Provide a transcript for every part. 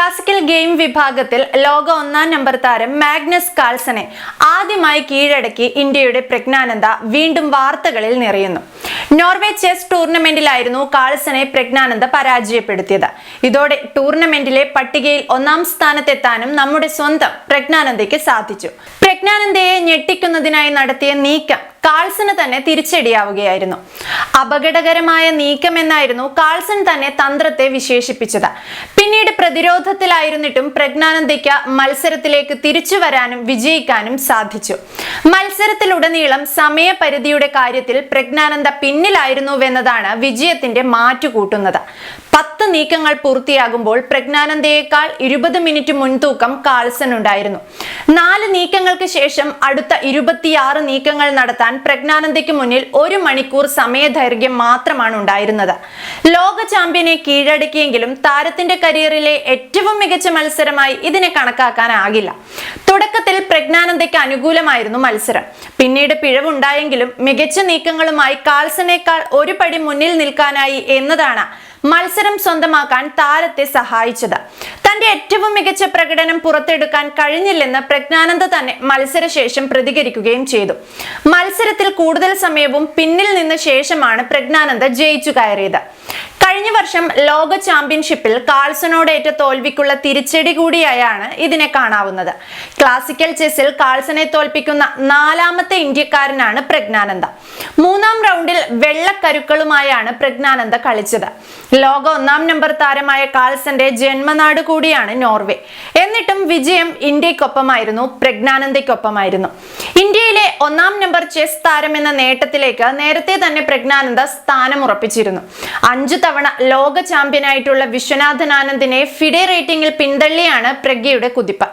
Classical game വിഭാഗത്തിൽ ലോക ഒന്നാം നമ്പർ താരം മാഗ്നസ് കാൾസനെ ആദ്യമായി കീഴടക്കി ഇന്ത്യയുടെ പ്രജ്ഞാനന്ദ വീണ്ടും വാർത്തകളിൽ നിറയുന്നു. നോർവേ ചെസ് ടൂർണമെന്റിലായിരുന്നു കാൾസനെ പ്രജ്ഞാനന്ദ പരാജയപ്പെടുത്തിയത്. ഇതോടെ ടൂർണമെന്റിലെ പട്ടികയിൽ ഒന്നാം സ്ഥാനത്തെത്താനും നമ്മുടെ സ്വന്തം പ്രജ്ഞാനന്ദയ്ക്ക് സാധിച്ചു. പ്രജ്ഞാനന്ദയെ ഞെട്ടിക്കുന്നതിനായി നടത്തിയ നീക്കം കാൾസന് തന്നെ തിരിച്ചടിയാവുകയായിരുന്നു. അപകടകരമായ നീക്കമെന്നായിരുന്നു കാൾസൺ തന്നെ തന്ത്രത്തെ വിശേഷിപ്പിച്ചത്. പിന്നീട് പ്രതിരോധത്തിലായിരുന്നിട്ടും പ്രജ്ഞാനന്ദയ്ക്ക് മത്സരത്തിലേക്ക് തിരിച്ചു വരാനും വിജയിക്കാനും സാധിച്ചു. മത്സരത്തിലുടനീളം സമയപരിധിയുടെ കാര്യത്തിൽ പ്രജ്ഞാനന്ദ പിന്നിലായിരുന്നുവെന്നതാണ് വിജയത്തിന്റെ മാറ്റുകൂട്ടുന്നത്. പത്ത് നീക്കങ്ങൾ പൂർത്തിയാകുമ്പോൾ പ്രജ്ഞാനന്ദയേക്കാൾ ഇരുപത് മിനിറ്റ് മുൻതൂക്കം കാൾസൺ ഉണ്ടായിരുന്നു നാല് നീക്കങ്ങൾക്ക് ശേഷം അടുത്ത ഇരുപത്തിയാറ് നീക്കങ്ങൾ നടത്താൻ പ്രജ്ഞാനന്ദയ്ക്ക് മുന്നിൽ ഒരു മണിക്കൂർ സമയദൈർഘ്യം മാത്രമാണ് ഉണ്ടായിരുന്നത്. ലോക ചാമ്പ്യനെ കീഴടക്കിയെങ്കിലും താരത്തിന്റെ കരിയറിലെ ഏറ്റവും മികച്ച മത്സരമായി ഇതിനെ കണക്കാക്കാനാകില്ല. പ്രജ്ഞാനന്ദയ്ക്ക് അനുകൂലമായിരുന്നു മത്സരം. പിന്നീട് പിഴവുണ്ടായെങ്കിലും മികച്ച നീക്കങ്ങളുമായി കാൽസനേക്കാൾ ഒരു പടി മുന്നിൽ നിൽക്കാനായി എന്നതാണ് മത്സരം സ്വന്തമാക്കാൻ താരത്തെ സഹായിച്ചത്. തന്റെ ഏറ്റവും മികച്ച പ്രകടനം പുറത്തെടുക്കാൻ കഴിഞ്ഞില്ലെന്ന് പ്രജ്ഞാനന്ദ തന്നെ മത്സരശേഷം പ്രതികരിക്കുകയും ചെയ്തു. മത്സരത്തിൽ കൂടുതൽ സമയവും പിന്നിൽ നിന്ന ശേഷമാണ് പ്രജ്ഞാനന്ദ ജയിച്ചു കയറിയത്. കഴിഞ്ഞ വർഷം ലോക ചാമ്പ്യൻഷിപ്പിൽ കാൾസനോടേറ്റ തോൽവിക്കുള്ള തിരിച്ചടി കൂടിയായാണ് ഇതിനെ കാണാവുന്നത്. ക്ലാസിക്കൽ ചെസ്സിൽ കാൾസനെ തോൽപ്പിക്കുന്ന നാലാമത്തെ ഇന്ത്യക്കാരനാണ് പ്രജ്ഞാനന്ദ. മൂന്നാം റൗണ്ടിൽ വെള്ളക്കരുക്കളുമായാണ് പ്രജ്ഞാനന്ദ കളിച്ചത്. ലോക ഒന്നാം നമ്പർ താരമായ കാൾസന്റെ ജന്മനാട് കൂടിയാണ് നോർവേ. എന്നിട്ടും വിജയം ഇന്ത്യക്കൊപ്പമായിരുന്നു പ്രജ്ഞാനന്ദയ്ക്കൊപ്പമായിരുന്നു. ഇന്ത്യയിലെ ഒന്നാം നമ്പർ ചെസ് താരം എന്ന നേട്ടത്തിലേക്ക് നേരത്തെ തന്നെ പ്രജ്ഞാനന്ദ സ്ഥാനം ഉറപ്പിച്ചിരുന്നു. അഞ്ചു തവണ ലോക ചാമ്പ്യനായിട്ടുള്ള വിശ്വനാഥൻ ആനന്ദിനെ ഫിഡെ റേറ്റിംഗിൽ പിന്തള്ളിയാണ് പ്രഗ്യയുടെ കുതിപ്പ്.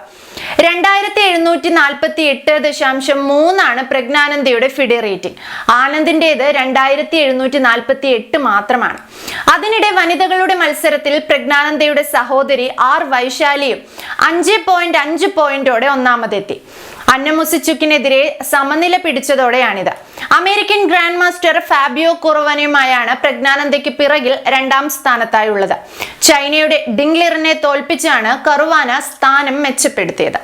രണ്ടായിരത്തി എഴുന്നൂറ്റി നാൽപ്പത്തി എട്ട് ദശാംശം മൂന്നാണ് പ്രജ്ഞാനന്ദയുടെ ഫിഡെ റേറ്റിംഗ്. ആനന്ദിന്റേത് രണ്ടായിരത്തി എഴുന്നൂറ്റി നാൽപ്പത്തി എട്ട് മാത്രമാണ്. അതിനിടെ വനിതകളുടെ മത്സരത്തിൽ പ്രജ്ഞാനന്ദയുടെ സഹോദരി ആർ വൈശാലിയും അഞ്ച് പോയിന്റ് അഞ്ച് പോയിന്റോടെ ഒന്നാമതെത്തി. അന്നമുസിച്ചുക്കിനെതിരെ സമനില പിടിച്ചതോടെയാണിത്. അമേരിക്കൻ ഗ്രാൻഡ് മാസ്റ്റർ ഫാബിയോ കുറവനുമായാണ് പ്രജ്ഞാനന്ദയ്ക്ക് പിറകിൽ രണ്ടാം സ്ഥാനത്തായുള്ളത്. ചൈനയുടെ ഡിംഗ്ലിറിനെ തോൽപ്പിച്ചാണ് കറുവാന സ്ഥാനം മെച്ചപ്പെടുത്തിയത്.